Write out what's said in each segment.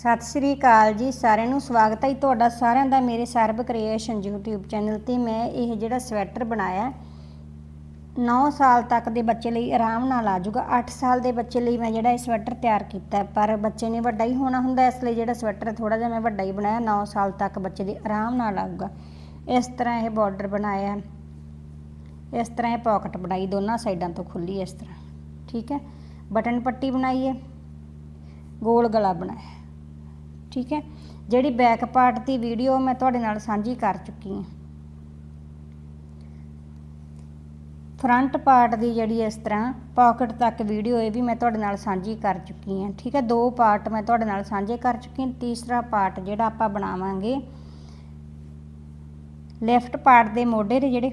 ਸਤਿ ਸ੍ਰੀ ਅਕਾਲ ਜੀ, ਸਾਰਿਆਂ ਨੂੰ ਸਵਾਗਤ ਹੈ ਜੀ ਤੁਹਾਡਾ ਸਾਰਿਆਂ ਦਾ ਮੇਰੇ ਸਰਬ ਕ੍ਰੀਏਸ਼ਨ YouTube ਚੈਨਲ ਤੇ। ਮੈਂ ਇਹ ਜਿਹੜਾ ਸਵੈਟਰ ਬਣਾਇਆ 9 ਸਾਲ ਤੱਕ ਦੇ ਬੱਚੇ ਲਈ ਆਰਾਮ ਨਾਲ ਆ ਜਾਊਗਾ। 8 ਸਾਲ ਦੇ ਬੱਚੇ ਲਈ ਮੈਂ ਜਿਹੜਾ ਇਹ ਸਵੈਟਰ ਤਿਆਰ ਕੀਤਾ ਪਰ ਬੱਚੇ ਨੇ ਵੱਡਾ ਹੀ ਹੋਣਾ ਹੁੰਦਾ, ਇਸ ਲਈ ਜਿਹੜਾ ਸਵੈਟਰ ਥੋੜਾ ਜਿਹਾ ਮੈਂ ਵੱਡਾ ਹੀ ਬਣਾਇਆ 9 ਸਾਲ ਤੱਕ ਬੱਚੇ ਦੇ ਆਰਾਮ ਨਾਲ ਆਊਗਾ ਇਸ ਤਰ੍ਹਾਂ ਇਹ ਬਾਰਡਰ ਬਣਾਇਆ, ਇਸ ਤਰ੍ਹਾਂ ਇਹ ਪਾਕਟ ਬਣਾਈ, ਦੋਨਾਂ ਸਾਈਡਾਂ ਤੋਂ ਖੁੱਲੀ ਇਸ ਤਰ੍ਹਾਂ। ਠੀਕ ਹੈ? ਬਟਨ ਪੱਟੀ ਬਣਾਈ ਹੈ, ਗੋਲ ਗਲਾ ਬਣਾਇਆ। ਠੀਕ ਹੈ? ਜਿਹੜੀ ਬੈਕ ਪਾਰਟ ਦੀ ਵੀਡੀਓ ਮੈਂ ਤੁਹਾਡੇ ਨਾਲ ਸਾਂਝੀ ਕਰ ਚੁੱਕੀ ਹਾਂ। ਫਰੰਟ ਪਾਰਟ ਦੀ ਜਿਹੜੀ ਇਸ ਤਰ੍ਹਾਂ ਪਾਕਟ ਤੱਕ ਵੀਡੀਓ ਇਹ ਵੀ ਮੈਂ ਤੁਹਾਡੇ ਨਾਲ ਸਾਂਝੀ ਕਰ ਚੁੱਕੀ ਹਾਂ। ਠੀਕ ਹੈ? ਦੋ ਪਾਰਟ ਮੈਂ ਤੁਹਾਡੇ ਨਾਲ ਸਾਂਝੇ ਕਰ ਚੁੱਕੀ ਹਾਂ। ਤੀਸਰਾ ਪਾਰਟ ਜਿਹੜਾ ਆਪਾਂ ਬਣਾਵਾਂਗੇ ਲੈਫਟ ਪਾਰਟ ਦੇ ਮੋਢੇ ਦੇ ਜਿਹੜੇ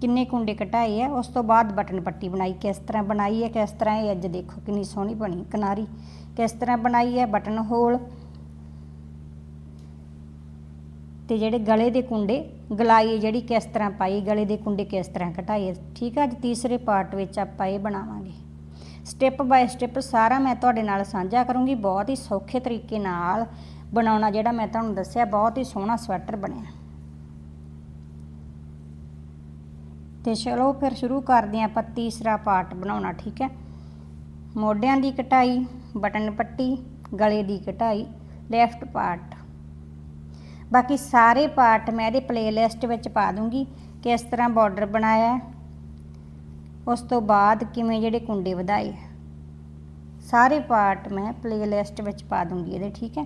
ਕਿੰਨੇ ਕੁੰਡੇ ਕਟਾਏ ਆ, ਉਸ ਤੋਂ ਬਾਅਦ ਬਟਨ ਪੱਟੀ ਬਣਾਈ। ਕਿਸ ਤਰ੍ਹਾਂ ਬਣਾਈ ਹੈ, ਕਿਸ ਤਰ੍ਹਾਂ ਇਹ ਅੱਜ ਦੇਖੋ ਕਿੰਨੀ ਸੋਹਣੀ ਬਣੀ। ਕਿਨਾਰੀ ਕਿਸ ਤਰ੍ਹਾਂ ਬਣਾਈ ਹੈ, ਬਟਨ ਹੋਲ ਤੇ ਜਿਹੜੇ ਗਲੇ ਦੇ ਕੁੰਡੇ, ਗਲਾਈ ਜਿਹੜੀ ਕਿਸ ਤਰ੍ਹਾਂ ਪਾਈ, ਗਲੇ ਦੇ ਕੁੰਡੇ ਕਿਸ ਤਰ੍ਹਾਂ ਘਟਾਏ ਠੀਕ ਹੈ ਅੱਜ ਤੀਸਰੇ ਪਾਰਟ ਵਿੱਚ ਆਪਾਂ ਇਹ ਬਣਾਵਾਂਗੇ। ਸਟੈਪ ਬਾਏ ਸਟੈਪ ਸਾਰਾ ਮੈਂ ਤੁਹਾਡੇ ਨਾਲ ਸਾਂਝਾ ਕਰੂੰਗੀ। ਬਹੁਤ ਹੀ ਸੌਖੇ ਤਰੀਕੇ ਨਾਲ ਬਣਾਉਣਾ ਜਿਹੜਾ ਮੈਂ ਤੁਹਾਨੂੰ ਦੱਸਿਆ, ਬਹੁਤ ਹੀ ਸੋਹਣਾ ਸਵੈਟਰ ਬਣਿਆ। ਤੇ ਚਲੋ ਫਿਰ ਸ਼ੁਰੂ ਕਰਦੇ ਹਾਂ ਆਪਾਂ ਤੀਸਰਾ ਪਾਰਟ ਬਣਾਉਣਾ, ਠੀਕ ਹੈ? ਮੋਢਿਆਂ ਦੀ ਕਟਾਈ, ਬਟਨ ਪੱਟੀ, ਗਲੇ ਦੀ ਕਟਾਈ ਲੈਫਟ ਪਾਰਟ ਬਾਕੀ ਸਾਰੇ ਪਾਰਟ ਮੈਂ ਇਹਦੇ ਪਲੇਲਿਸਟ ਵਿੱਚ ਪਾ ਦੂੰਗੀ ਕਿਸ ਤਰ੍ਹਾਂ ਬਾਰਡਰ ਬਣਾਇਆ ਉਸ ਤੋਂ ਬਾਅਦ ਕਿਵੇਂ ਜਿਹੜੇ ਕੁੰਡੇ ਵਧਾਏ ਸਾਰੇ ਪਾਰਟ ਮੈਂ ਪਲੇਲਿਸਟ ਵਿੱਚ ਪਾ ਦੂੰਗੀ ਇਹਦੇ, ਠੀਕ ਹੈ?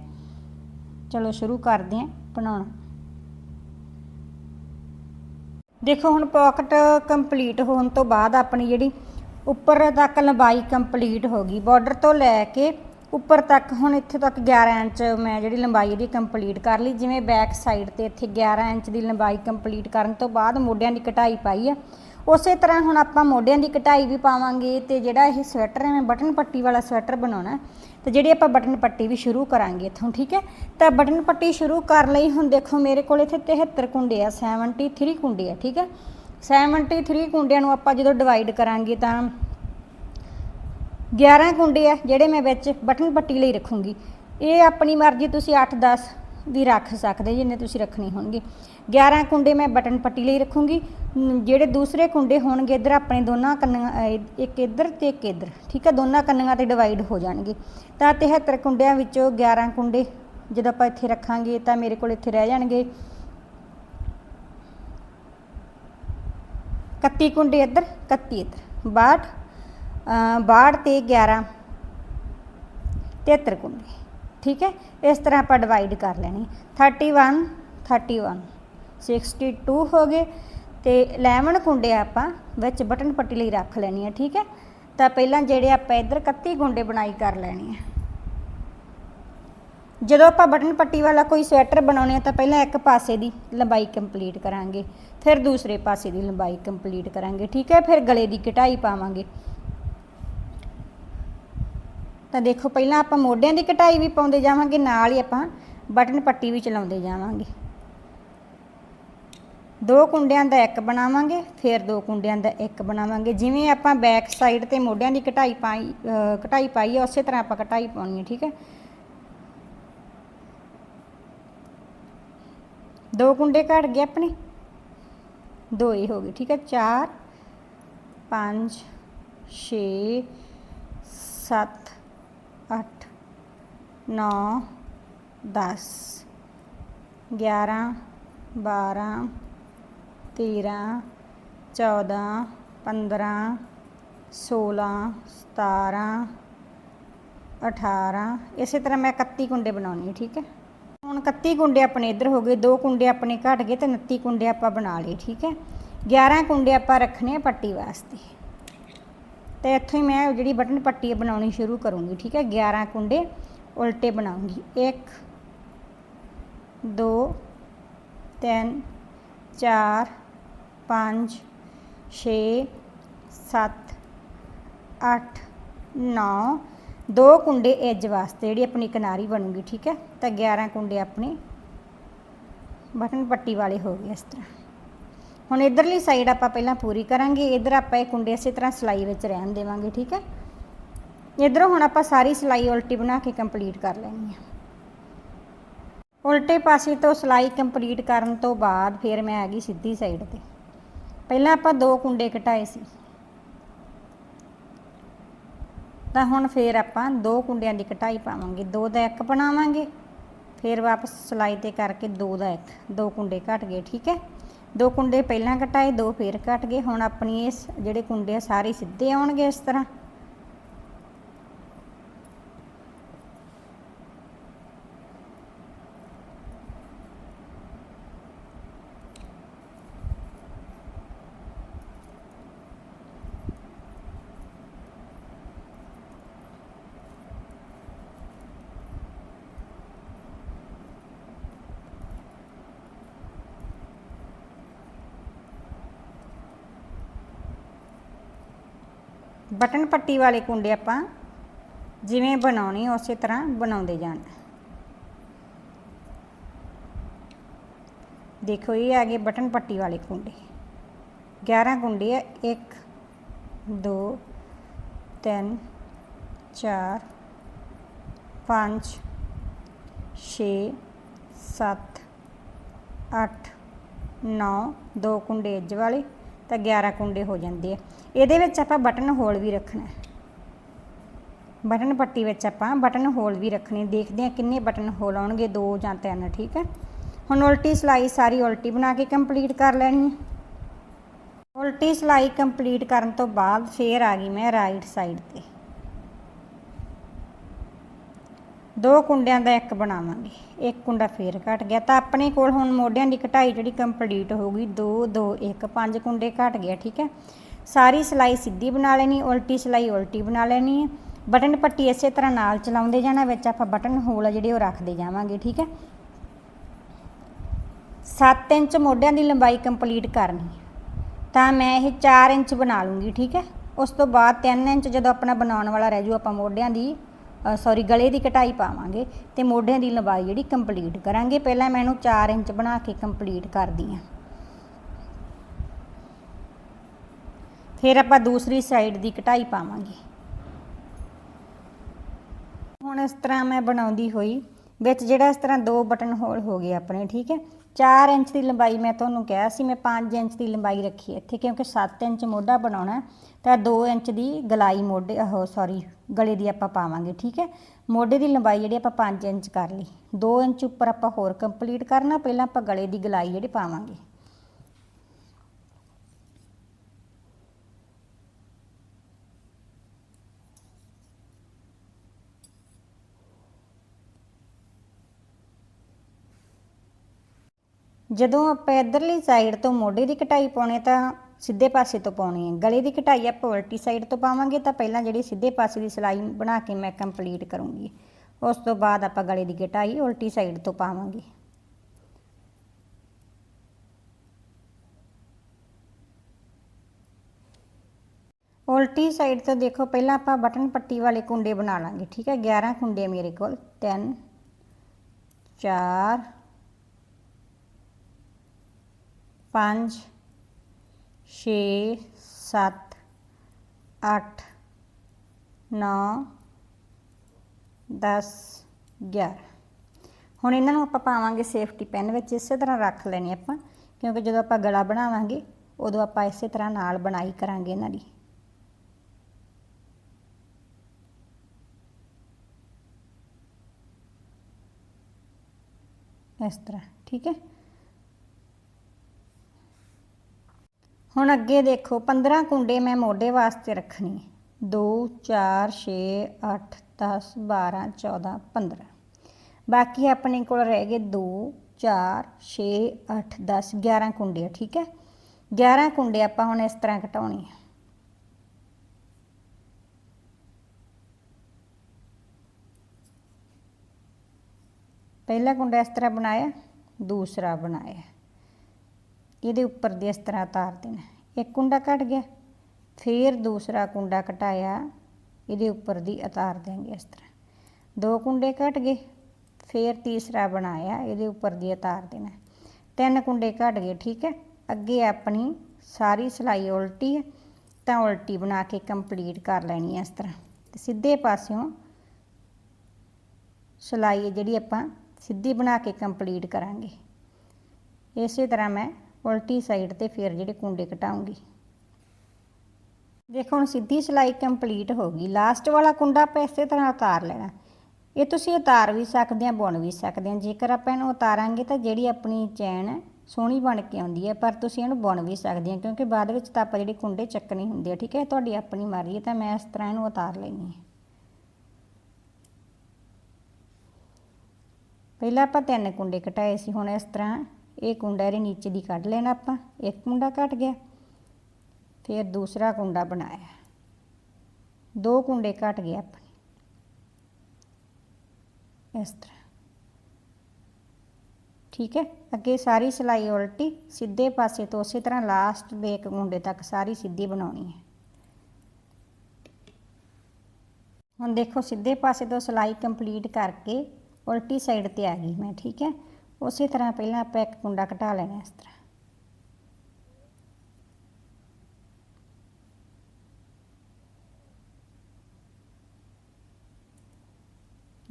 ਚਲੋ ਸ਼ੁਰੂ ਕਰਦੇ ਹਾਂ ਬਣਾਉਣਾ। ਦੇਖੋ ਹੁਣ ਪਾਕਟ ਕੰਪਲੀਟ ਹੋਣ ਤੋਂ ਬਾਅਦ ਆਪਣੀ ਜਿਹੜੀ ਉੱਪਰ ਤੱਕ ਲੰਬਾਈ ਕੰਪਲੀਟ ਹੋ ਗਈ। ਬਾਰਡਰ ਤੋਂ ਲੈ ਕੇ ਉੱਪਰ ਤੱਕ ਹੁਣ ਇੱਥੇ ਤੱਕ 11 ਇੰਚ ਮੈਂ ਜਿਹੜੀ ਲੰਬਾਈ ਇਹਦੀ ਕੰਪਲੀਟ ਕਰ ਲਈ। ਜਿਵੇਂ ਬੈਕ ਸਾਈਡ ਤੇ ਇੱਥੇ 11 ਇੰਚ ਦੀ ਲੰਬਾਈ ਕੰਪਲੀਟ ਕਰਨ ਤੋਂ ਬਾਅਦ ਮੋਢਿਆਂ ਦੀ ਕਟਾਈ ਪਾਈ ਆ। ਉਸੇ ਤਰ੍ਹਾਂ ਹੁਣ ਆਪਾਂ ਮੋਢਿਆਂ ਦੀ ਕਟਾਈ ਵੀ ਪਾਵਾਂਗੇ ਤੇ ਜਿਹੜਾ ਇਹ ਸਵੈਟਰ ਹੈ ਮੈਂ ਬਟਨ ਪੱਟੀ ਵਾਲਾ ਸਵੈਟਰ ਬਣਾਉਣਾ ਹੈ, ਤੇ ਜਿਹੜੀ ਆਪਾਂ ਬਟਨ ਪੱਟੀ ਵੀ ਸ਼ੁਰੂ ਕਰਾਂਗੇ ਇੱਥੋਂ ਠੀਕ ਹੈ? ਤਾਂ ਬਟਨ ਪੱਟੀ ਸ਼ੁਰੂ ਕਰ ਲਈ ਹੁਣ ਦੇਖੋ ਮੇਰੇ ਕੋਲ ਇੱਥੇ 73 ਕੁੰਡੇ ਆ 73 ਕੁੰਡੇ ਆ ਠੀਕ ਹੈ? 73 ਕੁੰਡਿਆਂ ਨੂੰ ਆਪਾਂ ਜਦੋਂ ਡਿਵਾਈਡ ਕਰਾਂਗੇ ਤਾਂ 11 ਕੁੰਡੇ ਆ ਜਿਹੜੇ ਮੈਂ ਵਿੱਚ ਬਟਨ ਪੱਟੀ ਲਈ ਰੱਖੂੰਗੀ। ਇਹ ਆਪਣੀ ਮਰਜ਼ੀ ਤੁਸੀਂ 8-10 ਵੀ ਰੱਖ ਸਕਦੇ, ਜਿੰਨੇ ਤੁਸੀਂ ਰੱਖਣੇ ਹੋਣਗੇ। 11 ਕੁੰਡੇ ਮੈਂ ਬਟਨ ਪੱਟੀ ਲਈ ਰੱਖੂੰਗੀ। ਜਿਹੜੇ ਦੂਸਰੇ ਕੁੰਡੇ ਹੋਣਗੇ, ਇੱਧਰ ਆਪਣੇ ਦੋਨਾਂ ਕੰਨਾਂ ਇੱਕ ਇੱਧਰ ਤੇ ਇੱਕ ਇੱਧਰ, ਠੀਕ ਹੈ ਦੋਨਾਂ ਕੰਨਾਂ ਤੇ ਡਿਵਾਈਡ ਹੋ ਜਾਣਗੇ। ਤਾਂ 73 ਕੁੰਡਿਆਂ ਵਿੱਚੋਂ 11 ਕੁੰਡੇ ਜਦੋਂ ਆਪਾਂ ਇੱਥੇ ਰੱਖਾਂਗੇ, ਤਾਂ ਮੇਰੇ ਕੋਲ ਇੱਥੇ ਰਹਿ ਜਾਣਗੇ। 31 ਕੁੰਡੇ ਇੱਧਰ 31 ਇੱਧਰ। 62 62 ਤੇ 11 73 ਕੁੰਡੇ ਠੀਕ ਹੈ? ਇਸ ਤਰ੍ਹਾਂ ਆਪਾਂ ਡਿਵਾਈਡ ਕਰ ਲੈਣੀ। 31 31 62 ਹੋ ਗਏ। ਤੇ 11 ਕੁੰਡੇ ਆਪਾਂ ਵਿੱਚ ਬਟਨ ਪੱਟੀ ਲਈ ਰੱਖ ਲੈਣੀ ਹੈ, ਠੀਕ ਹੈ? ਤਾਂ ਪਹਿਲਾਂ ਜਿਹੜੇ ਆਪਾਂ ਇੱਧਰ 31 ਗੁੰਡੇ ਬਣਾਈ ਕਰ ਲੈਣੀ ਹੈ ਜਦੋਂ ਆਪਾਂ ਬਟਨ ਪੱਟੀ ਵਾਲਾ ਕੋਈ ਸਵੈਟਰ ਬਣਾਉਣੇ ਆ ਤਾਂ ਪਹਿਲਾਂ ਇੱਕ ਪਾਸੇ ਦੀ ਲੰਬਾਈ ਕੰਪਲੀਟ ਕਰਾਂਗੇ, ਫਿਰ ਦੂਸਰੇ ਪਾਸੇ ਦੀ ਲੰਬਾਈ ਕੰਪਲੀਟ ਕਰਾਂਗੇ, ਠੀਕ ਹੈ? ਫਿਰ ਗਲੇ ਦੀ ਕਟਾਈ ਪਾਵਾਂਗੇ। ਤਾਂ ਦੇਖੋ, ਪਹਿਲਾਂ ਆਪਾਂ ਮੋਢਿਆਂ ਦੀ ਕਟਾਈ ਵੀ ਪਾਉਂਦੇ ਜਾਵਾਂਗੇ, ਨਾਲ ਹੀ ਆਪਾਂ ਬਟਨ ਪੱਟੀ ਵੀ ਚਲਾਉਂਦੇ ਜਾਵਾਂਗੇ। ਦੋ ਕੁੰਡਿਆਂ ਦਾ ਇੱਕ ਬਣਾਵਾਂਗੇ, ਫਿਰ ਦੋ ਕੁੰਡਿਆਂ ਦਾ ਇੱਕ ਬਣਾਵਾਂਗੇ। ਜਿਵੇਂ ਆਪਾਂ ਬੈਕ ਸਾਈਡ ਤੇ ਮੋਢਿਆਂ ਦੀ ਕਟਾਈ ਪਾਈ ਕਟਾਈ ਪਾਈ ਹੈ ਉਸੇ ਤਰ੍ਹਾਂ ਆਪਾਂ ਕਟਾਈ ਪਾਉਣੀ ਹੈ ਠੀਕ ਹੈ? ਦੋ ਕੁੰਡੇ ਘਟ ਗਏ ਆਪਣੇ? ਦੋ ਹੀ ਹੋ ਗਏ, ਠੀਕ ਹੈ? 4 5 6 7 8 9 10 11 12 13 14 15 16 17 18 ਇਸੇ ਤਰ੍ਹਾਂ ਮੈਂ 31 ਕੁੰਡੇ ਬਣਾਉਣੀ ਹੈ ਠੀਕ ਹੈ ਹੁਣ 31 ਕੁੰਡੇ ਆਪਣੇ ਇੱਧਰ ਹੋ ਗਏ ਦੋ ਕੁੰਡੇ ਆਪਣੇ ਘਟ ਗਏ ਤੇ 29 ਕੁੰਡੇ ਆਪਾਂ ਬਣਾ ਲਏ ਠੀਕ ਹੈ 11 ਕੁੰਡੇ ਆਪਾਂ ਰੱਖਣੇ ਆ ਪੱਟੀ ਵਾਸਤੇ ਤੇ ਇੱਥੋਂ ਹੀ ਮੈਂ ਜਿਹੜੀ ਬਟਨ ਪੱਟੀ ਬਣਾਉਣੀ ਸ਼ੁਰੂ ਕਰੂੰਗੀ, ਠੀਕ ਹੈ? 11 ਕੁੰਡੇ ਉਲਟੇ ਬਣਾਉਂਗੀ। 1 2 3 4 5 6 7 8 9 ਦੋ ਕੁੰਡੇ ਐਜ ਵਾਸਤੇ ਜਿਹੜੀ ਆਪਣੀ ਕਿਨਾਰੀ ਬਣੂਗੀ, ਠੀਕ ਹੈ? ਤਾਂ 11 ਕੁੰਡੇ ਆਪਣੇ ਬਟਨ ਪੱਟੀ ਵਾਲੇ ਹੋ ਗਏ ਇਸ ਤਰ੍ਹਾਂ। ਹੁਣ ਇਧਰਲੀ ਸਾਈਡ ਆਪਾਂ ਪਹਿਲਾਂ ਪੂਰੀ ਕਰਾਂਗੇ। ਇਧਰ ਆਪਾਂ ਇਹ ਕੁੰਡੇ ਇਸੇ ਤਰ੍ਹਾਂ ਸਿਲਾਈ ਵਿੱਚ ਰਹਿਣ ਦੇਵਾਂਗੇ, ਠੀਕ ਹੈ? ਇਧਰੋਂ ਹੁਣ ਆਪਾਂ ਸਾਰੀ ਸਿਲਾਈ ਉਲਟੀ ਬਣਾ ਕੇ ਕੰਪਲੀਟ ਕਰ ਲੈਣੀ ਹੈ। ਉਲਟੇ ਪਾਸੇ ਤੋਂ ਸਿਲਾਈ ਕੰਪਲੀਟ ਕਰਨ ਤੋਂ ਬਾਅਦ ਫਿਰ ਮੈਂ ਆ ਗਈ ਸਿੱਧੀ ਸਾਈਡ ਤੇ। ਪਹਿਲਾਂ ਆਪਾਂ ਦੋ ਕੁੰਡੇ ਕਟਾਏ ਸੀ। ਤਾਂ ਹੁਣ ਫਿਰ ਆਪਾਂ ਦੋ ਕੁੰਡਿਆਂ ਦੀ ਕਟਾਈ ਪਾਵਾਂਗੇ। ਦੋ ਦਾ ਇੱਕ ਬਣਾਵਾਂਗੇ, ਫਿਰ ਵਾਪਸ ਸਿਲਾਈ ਤੇ ਕਰਕੇ ਦੋ ਦਾ ਇੱਕ, ਦੋ ਕੁੰਡੇ ਘਟ ਗਏ, ਠੀਕ ਹੈ? ਦੋ ਕੁੰਡੇ ਪਹਿਲਾਂ ਘਟਾਏ ਦੋ ਫਿਰ ਘਟ ਗਏ। ਹੁਣ ਆਪਣੀ ਇਸ ਜਿਹੜੇ ਕੁੰਡੇ ਆ, ਸਾਰੇ ਸਿੱਧੇ ਆਉਣਗੇ ਇਸ ਤਰ੍ਹਾਂ। ਬਟਨ ਪੱਟੀ ਵਾਲੇ ਕੁੰਡੇ ਆਪਾਂ ਜਿਵੇਂ ਬਣਾਉਣੇ ਉਸੇ ਤਰ੍ਹਾਂ ਬਣਾਉਂਦੇ ਜਾਣਾ। ਦੇਖੋ, ਇਹ ਆ ਗਏ ਬਟਨ ਪੱਟੀ ਵਾਲੇ ਕੁੰਡੇ। 11 ਕੁੰਡੇ ਆ 1 2 3 4 5 6 7 8 9 ਦੋ ਕੁੰਡੇ ਇੱਜ ਵਾਲੇ। ਤਾਂ 11 ਕੁੰਡੇ ਹੋ ਜਾਂਦੇ ਆ। ਇਹਦੇ ਵਿੱਚ ਆਪਾਂ ਬਟਨ ਹੋਲ ਵੀ ਰੱਖਣਾ ਬਟਨ ਪੱਟੀ ਵਿੱਚ ਆਪਾਂ ਬਟਨ ਹੋਲ ਵੀ ਰੱਖਣੇ ਦੇਖਦੇ ਆ ਕਿੰਨੇ ਬਟਨ ਹੋਲ ਆਉਣਗੇ, ਦੋ ਜਾਂ ਤਿੰਨ, ਠੀਕ ਹੈ? ਹੁਣ ਉਲਟੀ ਸਲਾਈ ਸਾਰੀ ਉਲਟੀ ਬਣਾ ਕੇ ਕੰਪਲੀਟ ਕਰ ਲੈਣੀ ਹੈ। ਉਲਟੀ ਸਲਾਈ ਕੰਪਲੀਟ ਕਰਨ ਤੋਂ ਬਾਅਦ ਫੇਰ ਆ ਗਈ ਮੈਂ ਰਾਈਟ ਸਾਈਡ ਤੇ। ਦੋ ਕੁੰਡਿਆਂ ਦਾ ਇੱਕ ਬਣਾਵਾਂਗੇ। ਇੱਕ ਕੁੰਡਾ ਫੇਰ ਘਟ ਗਿਆ। ਤਾਂ ਆਪਣੇ ਕੋਲ ਹੁਣ ਮੋਢਿਆਂ ਦੀ ਘਟਾਈ ਜਿਹੜੀ ਕੰਪਲੀਟ ਹੋ ਗਈ। 2 2 1 5 ਕੁੰਡੇ ਘਟ ਗਿਆ, ਠੀਕ ਹੈ? ਸਾਰੀ ਸਿਲਾਈ ਸਿੱਧੀ ਬਣਾ ਲੈਣੀ, ਉਲਟੀ ਸਿਲਾਈ ਉਲਟੀ ਬਣਾ ਲੈਣੀ ਹੈ। ਬਟਨ ਪੱਟੀ ਇਸੇ ਤਰ੍ਹਾਂ ਨਾਲ ਚਲਾਉਂਦੇ ਜਾਣਾ, ਵਿੱਚ ਆਪਾਂ ਬਟਨ ਹੋਲ ਆ ਜਿਹੜੇ ਉਹ ਰੱਖਦੇ ਜਾਵਾਂਗੇ, ਠੀਕ ਹੈ? 7 ਇੰਚ ਮੋਢਿਆਂ ਦੀ ਲੰਬਾਈ ਕੰਪਲੀਟ ਕਰਨੀ ਤਾਂ ਮੈਂ ਇਹ 4 ਇੰਚ ਬਣਾ ਲੂੰਗੀ, ਠੀਕ ਹੈ? ਉਸ ਤੋਂ ਬਾਅਦ 3 ਇੰਚ ਜਦੋਂ ਆਪਣਾ ਬਣਾਉਣ ਵਾਲਾ ਰਹਿ ਜੂ, ਆਪਾਂ ਮੋਢਿਆਂ ਦੀ ਸੌਰੀ ਗਲੇ ਦੀ ਕਟਾਈ ਪਾਵਾਂਗੇ ਤੇ ਮੋਢਿਆਂ ਦੀ ਲੰਬਾਈ ਜਿਹੜੀ ਕੰਪਲੀਟ ਕਰਾਂਗੇ। ਪਹਿਲਾਂ ਮੈਂ ਇਹਨੂੰ 4 ਇੰਚ ਬਣਾ ਕੇ ਕੰਪਲੀਟ ਕਰਦੀ ਹਾਂ। ਫਿਰ ਆਪਾਂ ਦੂਸਰੀ ਸਾਈਡ ਦੀ ਕਟਾਈ ਪਾਵਾਂਗੇ। ਹੁਣ ਇਸ ਤਰ੍ਹਾਂ ਮੈਂ ਬਣਾਉਂਦੀ ਹੋਈ, ਵਿੱਚ ਜਿਹੜਾ ਇਸ ਤਰ੍ਹਾਂ ਦੋ ਬਟਨ ਹੋਲ ਹੋ ਗਏ ਆਪਣੇ, ਠੀਕ ਹੈ? 4 ਇੰਚ ਦੀ ਲੰਬਾਈ ਮੈਂ ਤੁਹਾਨੂੰ ਕਿਹਾ ਸੀ, ਮੈਂ 5 ਇੰਚ ਦੀ ਲੰਬਾਈ ਰੱਖੀ ਇੱਥੇ, ਕਿਉਂਕਿ 7 ਇੰਚ ਮੋਢਾ ਬਣਾਉਣਾ ਤਾਂ 2 ਇੰਚ ਦੀ ਗਲਾਈ ਮੋਢੇ ਉਹ ਸੌਰੀ ਗਲੇ ਦੀ ਆਪਾਂ ਪਾਵਾਂਗੇ, ਠੀਕ ਹੈ? ਮੋਢੇ ਦੀ ਲੰਬਾਈ ਜਿਹੜੀ ਆਪਾਂ 5 ਇੰਚ ਕਰ ਲਈ 2 ਇੰਚ ਉੱਪਰ ਆਪਾਂ ਹੋਰ ਕੰਪਲੀਟ ਕਰਨਾ, ਪਹਿਲਾਂ ਆਪਾਂ ਗਲੇ ਦੀ ਗਲਾਈ ਜਿਹੜੀ ਪਾਵਾਂਗੇ। ਜਦੋਂ ਆਪਾਂ ਇਧਰਲੀ ਸਾਈਡ ਤੋਂ ਮੋਢੇ ਦੀ ਕਟਾਈ ਪਾਉਣੀ ਤਾਂ ਸਿੱਧੇ ਪਾਸੇ ਤੋਂ ਪਾਉਣੀ ਹੈ। ਗਲੇ ਦੀ ਕਟਾਈ ਆਪਾਂ ਉਲਟੀ ਸਾਈਡ ਤੋਂ ਪਾਵਾਂਗੇ ਤਾਂ ਪਹਿਲਾਂ ਜਿਹੜੀ ਸਿੱਧੇ ਪਾਸੇ ਦੀ ਸਿਲਾਈ ਬਣਾ ਕੇ ਮੈਂ ਕੰਪਲੀਟ ਕਰੂੰਗੀ। ਉਸ ਤੋਂ ਬਾਅਦ ਆਪਾਂ ਗਲੇ ਦੀ ਕਟਾਈ ਉਲਟੀ ਸਾਈਡ ਤੋਂ ਪਾਵਾਂਗੇ। ਉਲਟੀ ਸਾਈਡ ਤੋਂ ਦੇਖੋ, ਪਹਿਲਾਂ ਆਪਾਂ ਬਟਨ ਪੱਟੀ ਵਾਲੇ ਕੁੰਡੇ ਬਣਾ ਲਾਂਗੇ, ਠੀਕ ਹੈ? 11 ਕੁੰਡੇ ਮੇਰੇ ਕੋਲ। 3 4 5 6 7 8 9 10 11 ਹੁਣ ਇਹਨਾਂ ਨੂੰ ਆਪਾਂ ਪਾਵਾਂਗੇ ਸੇਫਟੀ ਪੈਨ ਵਿੱਚ, ਇਸੇ ਤਰ੍ਹਾਂ ਰੱਖ ਲੈਣੀ ਆਪਾਂ, ਕਿਉਂਕਿ ਜਦੋਂ ਆਪਾਂ ਗਲਾ ਬਣਾਵਾਂਗੇ, ਉਦੋਂ ਆਪਾਂ ਇਸੇ ਤਰ੍ਹਾਂ ਨਾਲ ਬਣਾਈ ਕਰਾਂਗੇ ਇਹਨਾਂ ਦੀ। ਇਸ ਤਰ੍ਹਾਂ, ਠੀਕ ਹੈ? ਹੁਣ ਅੱਗੇ ਦੇਖੋ 15 ਕੁੰਡੇ ਮੈਂ ਮੋਢੇ ਵਾਸਤੇ ਰੱਖਣੀ ਹੈ 2 4 6 8 10 12 14 15 ਬਾਕੀ ਆਪਣੇ ਕੋਲ ਰਹਿ ਗਏ 2 4 6 8 10 11 ਕੁੰਡੇ ਆ, ਠੀਕ ਹੈ? 11 ਕੁੰਡੇ ਆਪਾਂ ਹੁਣ ਇਸ ਤਰ੍ਹਾਂ ਘਟਾਉਣੇ ਆ। ਪਹਿਲਾ ਕੁੰਡਾ ਇਸ ਤਰ੍ਹਾਂ ਬਣਾਇਆ ਦੂਸਰਾ ਬਣਾਇਆ। ਇਹਦੇ ਉੱਪਰ ਦੀ ਇਸ ਤਰ੍ਹਾਂ ਉਤਾਰ ਦੇਣਾ। ਇੱਕ ਕੁੰਡਾ ਕੱਟ ਗਿਆ, ਫਿਰ ਦੂਸਰਾ ਕੁੰਡਾ ਘਟਾਇਆ, ਇਹਦੇ ਉੱਪਰ ਦੀ ਉਤਾਰ ਦੇਂਗੇ ਇਸ ਤਰ੍ਹਾਂ। ਦੋ ਕੁੰਡੇ ਕੱਟ ਗਏ, ਫਿਰ ਤੀਸਰਾ ਬਣਾਇਆ, ਇਹਦੇ ਉੱਪਰ ਦੀ ਉਤਾਰ ਦੇਣਾ। ਤਿੰਨ ਕੁੰਡੇ ਕੱਟ ਗਏ, ਠੀਕ ਹੈ? ਅੱਗੇ ਆਪਣੀ ਸਾਰੀ ਸਿਲਾਈ ਉਲਟੀ ਹੈ, ਤਾਂ ਉਲਟੀ ਬਣਾ ਕੇ ਕੰਪਲੀਟ ਕਰ ਲੈਣੀ ਹੈ ਇਸ ਤਰ੍ਹਾਂ। ਤੇ ਸਿੱਧੇ ਪਾਸਿਓਂ ਸਿਲਾਈ ਹੈ ਜਿਹੜੀ ਆਪਾਂ ਸਿੱਧੀ ਬਣਾ ਕੇ ਕੰਪਲੀਟ ਕਰਾਂਗੇ। ਇਸੇ ਤਰ੍ਹਾਂ ਮੈਂ ਉਲਟੀ ਸਾਈਡ ਤੇ ਫਿਰ ਜਿਹੜੇ ਕੁੰਡੇ ਘਟਾਉਂਗੀ ਦੇਖੋ, ਹੁਣ ਸਿੱਧੀ ਸਿਲਾਈ ਕੰਪਲੀਟ ਹੋ ਗਈ। ਲਾਸਟ ਵਾਲਾ ਕੁੰਡਾ ਆਪਾਂ ਇਸੇ ਤਰ੍ਹਾਂ ਉਤਾਰ ਲੈਣਾ। ਇਹ ਤੁਸੀਂ ਉਤਾਰ ਵੀ ਸਕਦੇ ਆ, ਬੁਣ ਵੀ ਸਕਦੇ ਆ। ਜੇਕਰ ਆਪਾਂ ਇਹਨੂੰ ਉਤਾਰਾਂਗੇ ਤਾਂ ਜਿਹੜੀ ਆਪਣੀ ਚੈਨ ਹੈ, ਸੋਹਣੀ ਬਣ ਕੇ ਆਉਂਦੀ ਹੈ। ਪਰ ਤੁਸੀਂ ਇਹਨੂੰ ਬੁਣ ਵੀ ਸਕਦੇ ਆ, ਕਿਉਂਕਿ ਬਾਅਦ ਵਿੱਚ ਤਾਂ ਆਪਾਂ ਜਿਹੜੇ ਕੁੰਡੇ ਚੱਕਣੇ ਹੁੰਦੇ ਆ, ਠੀਕ ਹੈ? ਤੁਹਾਡੀ ਆਪਣੀ ਮਰਜ਼ੀ ਹੈ, ਤਾਂ ਮੈਂ ਇਸ ਤਰ੍ਹਾਂ ਇਹਨੂੰ ਉਤਾਰ ਲੈਣੀ ਹੈ। ਪਹਿਲਾਂ ਆਪਾਂ ਤਿੰਨ ਕੁੰਡੇ ਘਟਾਏ ਸੀ, ਹੁਣ ਇਸ ਤਰ੍ਹਾਂ ਇਹ ਕੁੰਡਾ ਇਹਦੇ ਨੀਚੇ ਦੀ ਕੱਢ ਲੈਣਾ ਆਪਾਂ, ਇੱਕ ਕੁੰਡਾ ਘਟ ਗਿਆ, ਫਿਰ ਦੂਸਰਾ ਕੁੰਡਾ ਬਣਾਇਆ। ਦੋ ਕੁੰਡੇ ਘਟ ਗਏ ਆਪਣੇ। ਇਸ ਤਰ੍ਹਾਂ। ਠੀਕ ਹੈ? ਅੱਗੇ ਸਾਰੀ ਸਿਲਾਈ ਉਲਟੀ, ਸਿੱਧੇ ਪਾਸੇ ਤੋਂ ਉਸੇ ਤਰ੍ਹਾਂ ਲਾਸਟ ਦੇ ਇੱਕ ਕੁੰਡੇ ਤੱਕ ਸਾਰੀ ਸਿੱਧੀ ਬਣਾਉਣੀ ਹੈ। ਹੁਣ ਦੇਖੋ, ਸਿੱਧੇ ਪਾਸੇ ਤੋਂ ਸਿਲਾਈ ਕੰਪਲੀਟ ਕਰਕੇ ਉਲਟੀ ਸਾਈਡ ਤੇ ਆ ਗਈ ਮੈਂ, ਠੀਕ ਹੈ? ਉਸੇ ਤਰ੍ਹਾਂ ਪਹਿਲਾਂ ਆਪਾਂ ਇੱਕ ਕੁੰਡਾ ਘਟਾ ਲੈਣਾ ਇਸ ਤਰ੍ਹਾਂ।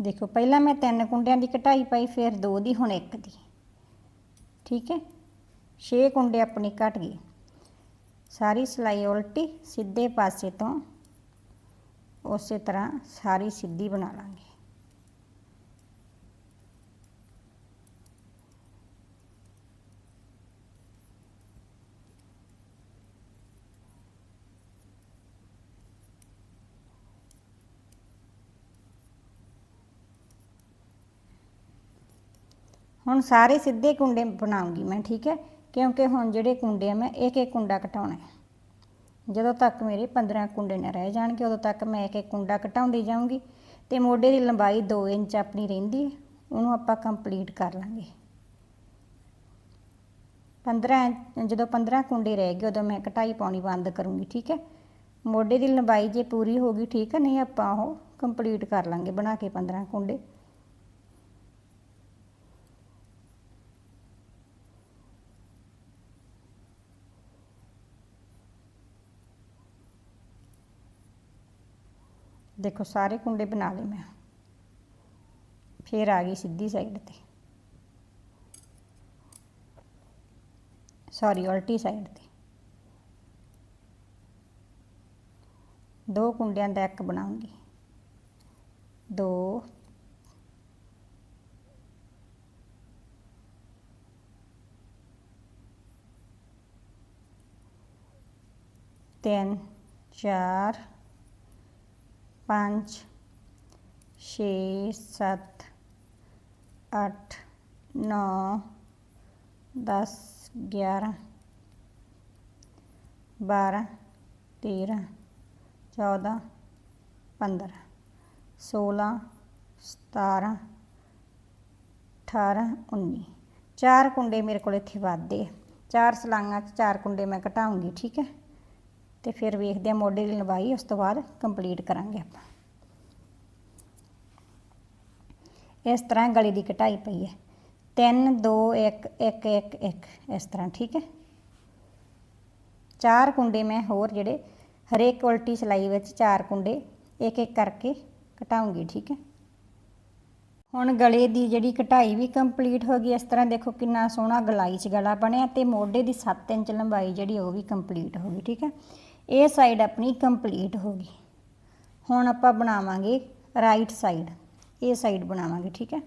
ਦੇਖੋ, ਪਹਿਲਾਂ ਮੈਂ ਤਿੰਨ ਕੁੰਡਿਆਂ ਦੀ ਘਟਾਈ ਪਾਈ, ਫਿਰ ਦੋ ਦੀ, ਹੁਣ ਇੱਕ ਦੀ। ਠੀਕ ਹੈ? 6 ਕੁੰਡੇ ਆਪਣੀ ਘਟ ਗਏ। ਸਾਰੀ ਸਿਲਾਈ ਉਲਟੀ, ਸਿੱਧੇ ਪਾਸੇ ਤੋਂ ਉਸੇ ਤਰ੍ਹਾਂ ਸਾਰੀ ਸਿੱਧੀ ਬਣਾ ਲਾਂਗੇ। ਹੁਣ ਸਾਰੇ ਸਿੱਧੇ ਕੁੰਡੇ ਬਣਾਉਂਗੀ ਮੈਂ, ਠੀਕ ਹੈ? ਕਿਉਂਕਿ ਹੁਣ ਜਿਹੜੇ ਕੁੰਡੇ ਆ, ਮੈਂ ਇੱਕ ਇੱਕ ਕੁੰਡਾ ਘਟਾਉਣਾ ਹੈ। ਜਦੋਂ ਤੱਕ ਮੇਰੇ 15 ਕੁੰਡੇ ਨਾ ਰਹਿ ਜਾਣਗੇ, ਉਦੋਂ ਤੱਕ ਮੈਂ ਇੱਕ ਇੱਕ ਕੁੰਡਾ ਘਟਾਉਂਦੀ ਜਾਊਂਗੀ ਤੇ ਮੋਢੇ ਦੀ ਲੰਬਾਈ 2 ਇੰਚ ਆਪਣੀ ਰਹਿੰਦੀ ਹੈ, ਉਹਨੂੰ ਆਪਾਂ ਕੰਪਲੀਟ ਕਰ ਲਾਂਗੇ। 15 ਇੰਚ- ਜਦੋਂ 15 ਕੁੰਡੇ ਰਹਿ ਗਏ, ਉਦੋਂ ਮੈਂ ਘਟਾਈ ਪਾਉਣੀ ਬੰਦ ਕਰੂੰਗੀ, ਠੀਕ ਹੈ? ਮੋਢੇ ਦੀ ਲੰਬਾਈ ਜੇ ਪੂਰੀ ਹੋ ਗਈ, ਠੀਕ ਹੈ? ਨਹੀਂ ਆਪਾਂ ਉਹ ਕੰਪਲੀਟ ਕਰ ਲਾਂਗੇ ਬਣਾ ਕੇ 15 ਕੁੰਡੇ। ਦੇਖੋ ਸਾਰੇ ਕੁੰਡੇ ਬਣਾ ਲਏ ਮੈਂ ਫੇਰ ਆ ਗਈ ਸਿੱਧੀ ਸਾਈਡ ਤੇ ਸੌਰੀ ਉਲਟੀ ਸਾਈਡ ਤੇ ਦੋ ਕੁੰਡਿਆਂ ਦਾ ਇੱਕ ਬਣਾਉਂਗੀ ਦੋ ਤਿੰਨ ਚਾਰ ਪੰਜ ਛੇ ਸੱਤ ਅੱਠ ਨੌ ਦਸ ਗਿਆਰਾਂ ਬਾਰਾਂ ਤੇਰਾਂ ਚੌਦਾਂ ਪੰਦਰਾਂ ਸੋਲਾਂ ਸਤਾਰਾਂ ਅਠਾਰਾਂ ਉੱਨੀ ਚਾਰ ਕੁੰਡੇ ਮੇਰੇ ਕੋਲ ਇੱਥੇ ਵੱਧਦੇ ਆ ਚਾਰ ਸਲਾਂਗਾਂ 'ਚ ਚਾਰ ਕੁੰਡੇ ਮੈਂ ਘਟਾਉਂਗੀ ਠੀਕ ਹੈ ਤੇ ਫਿਰ ਵੇਖਦੇ ਆ ਮੋਢੇ ਦੀ ਲੰਬਾਈ ਉਸ ਤੋਂ ਬਾਅਦ ਕੰਪਲੀਟ ਕਰਾਂਗੇ ਆਪਾਂ। ਇਸ ਤਰ੍ਹਾਂ ਗਲੇ ਦੀ ਕਟਾਈ ਪਈ ਹੈ। 3 2 1 1 1 1 ਇਸ ਤਰ੍ਹਾਂ, ਠੀਕ ਹੈ? ਚਾਰ ਕੁੰਡੇ ਮੈਂ ਹੋਰ ਜਿਹੜੇ ਹਰੇਕ ਉਲਟੀ ਸਿਲਾਈ ਵਿੱਚ ਚਾਰ ਕੁੰਡੇ ਇੱਕ ਇੱਕ ਕਰਕੇ ਘਟਾਉਂਗੀ ਠੀਕ ਹੈ? ਹੁਣ ਗਲੇ ਦੀ ਜਿਹੜੀ ਕਟਾਈ ਵੀ ਕੰਪਲੀਟ ਹੋ ਗਈ, ਇਸ ਤਰ੍ਹਾਂ ਦੇਖੋ ਕਿੰਨਾ ਸੋਹਣਾ ਗਲਾਈ 'ਚ ਗਲਾ ਬਣਿਆ ਤੇ ਮੋਢੇ ਦੀ 7 ਇੰਚ ਲੰਬਾਈ ਜਿਹੜੀ ਉਹ ਵੀ ਕੰਪਲੀਟ ਹੋ ਗਈ, ਠੀਕ ਹੈ? ਇਹ ਸਾਈਡ ਆਪਣੀ ਕੰਪਲੀਟ ਹੋ ਗਈ। ਹੁਣ ਆਪਾਂ ਬਣਾਵਾਂਗੇ ਰਾਈਟ ਸਾਈਡ ਇਹ ਸਾਈਡ ਬਣਾਵਾਂਗੇ, ਠੀਕ ਹੈ?